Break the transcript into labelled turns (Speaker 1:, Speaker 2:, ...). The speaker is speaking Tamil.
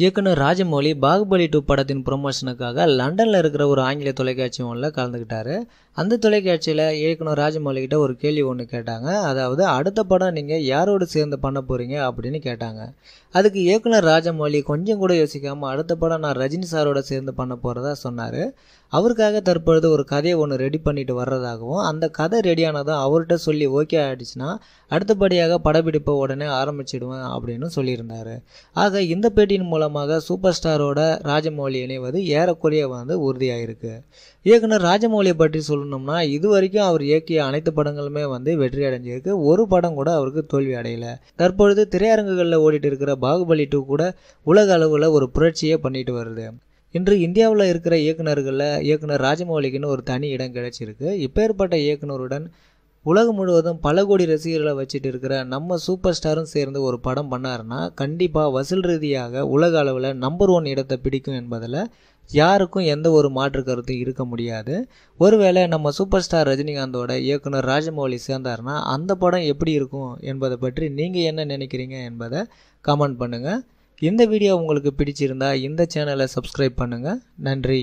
Speaker 1: இயக்குனர் ராஜமௌலி பாகுபலி டூ படத்தின் ப்ரொமோஷனுக்காக லண்டனில் இருக்கிற ஒரு ஆங்கில தொலைக்காட்சி ஒன்றில் கலந்துக்கிட்டாரு. அந்த தொலைக்காட்சியில் இயக்குனர் ராஜமௌலி கிட்ட ஒரு கேள்வி ஒன்று கேட்டாங்க. அதாவது அடுத்த படம் நீங்கள் யாரோடு சேர்ந்து பண்ண போகிறீங்க அப்படின்னு கேட்டாங்க. அதுக்கு இயக்குனர் ராஜமௌலி கொஞ்சம் கூட யோசிக்காமல் அடுத்த படம் நான் ரஜினி சாரோட சேர்ந்து பண்ண போகிறதா சொன்னார். அவருக்காக தற்பொழுது ஒரு கதையை ஒன்று ரெடி பண்ணிட்டு வர்றதாகவும் அந்த கதை ரெடியானதும் அவர்கிட்ட சொல்லி ஓகே ஆகிடுச்சுன்னா அடுத்தபடியாக படப்பிடிப்பை உடனே ஆரம்பிச்சிடுவேன் அப்படின்னு சொல்லியிருந்தார். ஆக இந்த பேட்டியின் மூலமாக சூப்பர் ஸ்டாரோட ராஜமௌலி இணைவது ஏறக்குறைய வந்து உறுதியாகிருக்கு இயக்குனர் ராஜமௌலியை பற்றி சொல்லணும்னா இது வரைக்கும் அவர் இயக்கிய அனைத்து படங்களுமே வந்து வெற்றி அடைஞ்சிருக்கு. ஒரு படம் கூட அவருக்கு தோல்வி அடையல. தற்பொழுது திரையரங்குகளில் ஓடிட்டு இருக்கிற பாகுபலி டூ கூட உலக அளவில் ஒரு புரட்சியே பண்ணிட்டு வருது. இன்று இந்தியாவில் இருக்கிற இயக்குனர்களில் இயக்குனர் ராஜமௌலிக்குன்னு ஒரு தனி இடம் கிடைச்சிருக்கு. இப்பேற்பட்ட இயக்குனருடன் உலகம் முழுவதும் பல கோடி ரசிகர்களை வச்சுட்டு இருக்கிற நம்ம சூப்பர் ஸ்டாரும் சேர்ந்து ஒரு படம் பண்ணாருன்னா கண்டிப்பாக வசூல் ரீதியாக உலக அளவில் நம்பர் ஒன் இடத்தை பிடிக்கும் என்பதில் யாருக்கும் எந்த ஒரு மாற்று கருத்தும் இருக்க முடியாது. ஒருவேளை நம்ம சூப்பர் ஸ்டார் ரஜினிகாந்தோட இயக்குனர் ராஜமௌலி சேர்ந்தாருன்னா அந்த படம் எப்படி இருக்கும் என்பதை பற்றி நீங்கள் என்ன நினைக்கிறீங்க என்பதை கமெண்ட் பண்ணுங்கள் இந்த வீடியோ உங்களுக்கு பிடிச்சிருந்தா இந்த சேனலை சப்ஸ்கிரைப் பண்ணுங்கள் நன்றி.